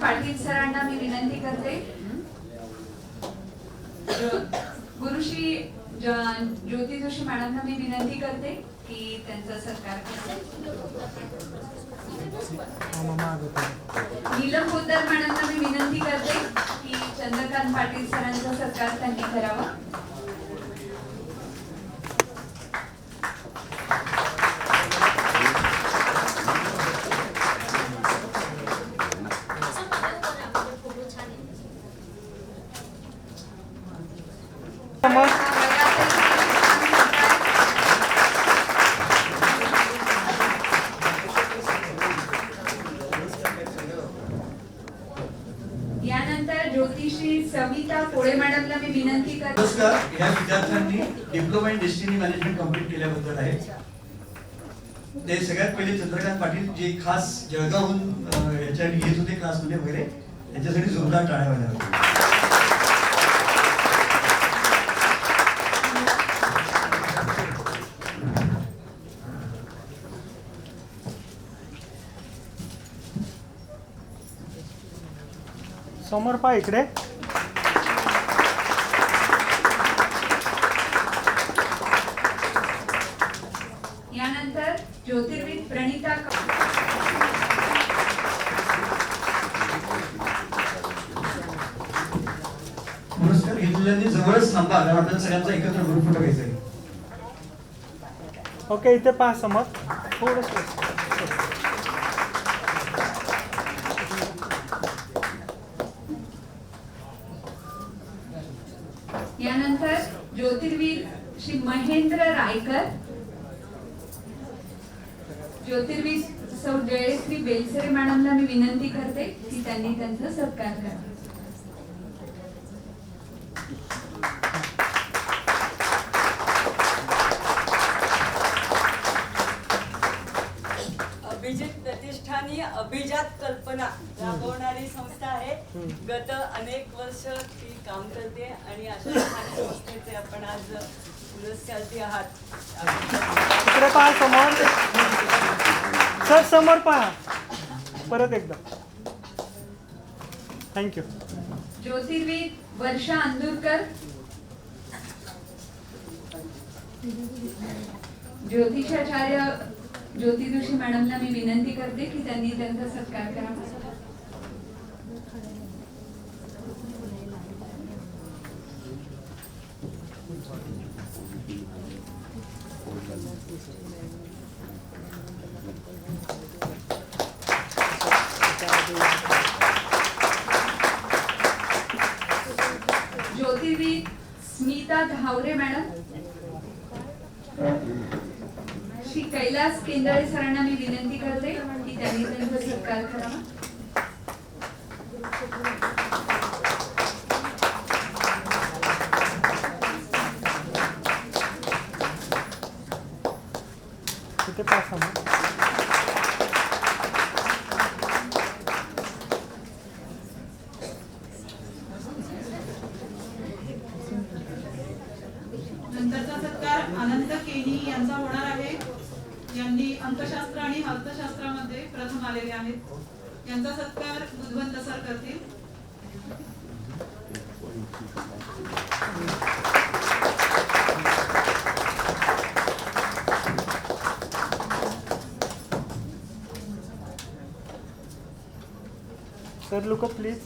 पाटील सरांना मी विनंती करते. गुरुश्री ज्योती जोशी मॅडमना मी विनंती करते की त्यांचा सत्कार नीलम पोद्दार मॅडमना मी विनंती करते की चंद्रकांत पाटील सरांचा सत्कार त्यांनी करावा. ज्योतिषी सविता कोळे मॅडमला मी विनंती करते. नमस्कार. या विद्यार्थ्यांनी diploma in destiny management complete केल्याबद्दल आहे. ते सगळ्यात पहिले चंद्रकांत पाटील जे खास जळगावहून याच्या येत होते क्लासमध्ये वगैरे त्यांच्यासाठी जोरदार टाळ्या वाजल्या समोर पहा इकडे. यानंतर ज्योतिर्विद प्रणिता पुरस्कार घेतलेल्यांनी जवळच थांबा आपल्याला सगळ्यांचा एकत्र ग्रुप फोटो घ्यायचा आहे ओके इथे पहा समोर. थोडस. ज्योतिर्वीर श्री महेंद्र रायकर ज्योतिर्वीर सौ जयश्री बेलसरे मॅडमला मी विनंती करते की त्यांनी त्यांचा सत्कार करावा अभिजित प्रतिष्ठान ही अभिजात कल्पना राबवणारी संस्था आहे. गत अनेक वर्ष ती काम करते आणि अशा संस्थेचे आपण आज पुरस्कारती आहात. इकडे पहा समोर. सर समोर पहा. परत एकदा. थँक्यू ज्योतिर्विद वर्षा अंदुरकर. ज्योतिषाचार्य ज्योती जोशी मॅडमला मी विनंती करते की त्यांनी त्यांचा सत्कार करावा ज्योतिर्वी स्मिता धावरे मॅडम श्री कैलास केंद्रे सरांना मी विनंती करते की त्यांनी त्यांचा सत्कार करावा. नंतरचा सत्कार अनंत केणी यांचा होणार यांनी अंकशास्त्र आणि अर्थशास्त्रामध्ये प्रथम आलेले आहेत. यांचा सत्कार बुधवंत सर करतील. सर लुक प्लीज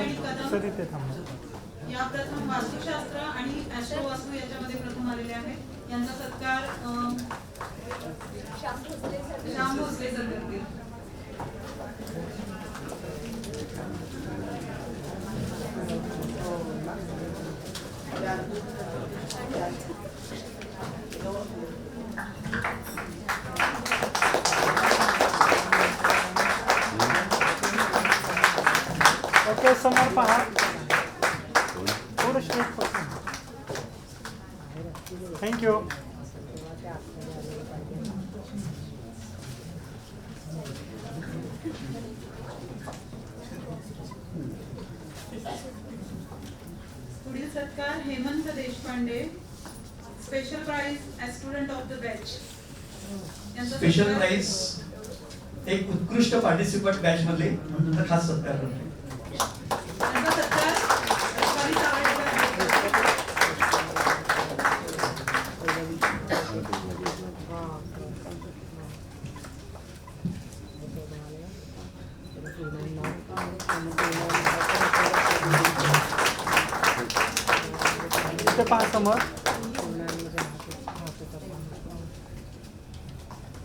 सर इथे थांबा या प्रथम वास्तुशास्त्र आणि ऍस्ट्रो वास्तू याच्यामध्ये प्रथम आलेले आहेत यांचा सत्कार अं, श्याम भोसले सर करतील ओके समोर पहा. थोडं स्ट्रेट थँक्यू पुढील सत्कार Hemant Deshpande. Special prize student of the batch special prize एक उत्कृष्ट पार्टिसिपंट बॅच मधले खास सत्कार करतो त्यांचा सत्कार रत्नागिरी सावळेकर समोर.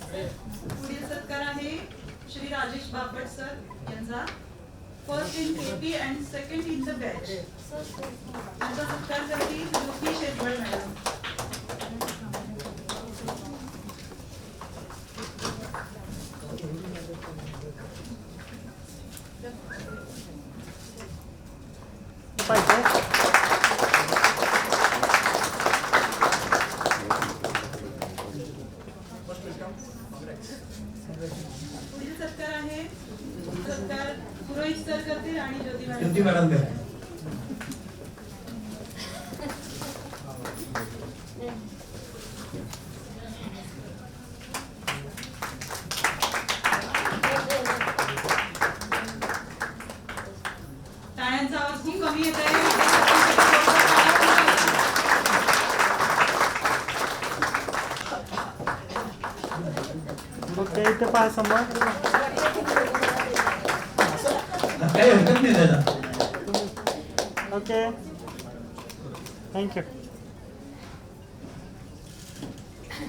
पुढील सत्कार आहे श्री राजेश बापट सर यांचा. first in KP and second in the batch त्यांचा सत्कार करते ज्योती शेजवळ मॅडम पुरोहित सर करतील आणि ज्योती ज्योती मॅडम मॅडम करते. टाळ्यांचा आवाज खूप कमी येत आहे. ओके इथे पहा समोर काही हरकत नाही त्याला okay thank you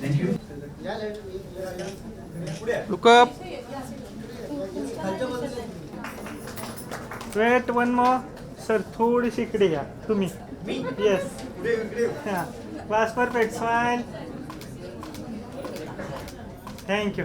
thank you Look up. Wait one more sir थोडीशी इकडे या. तुम्ही. येस हां. Class perfect smile thank you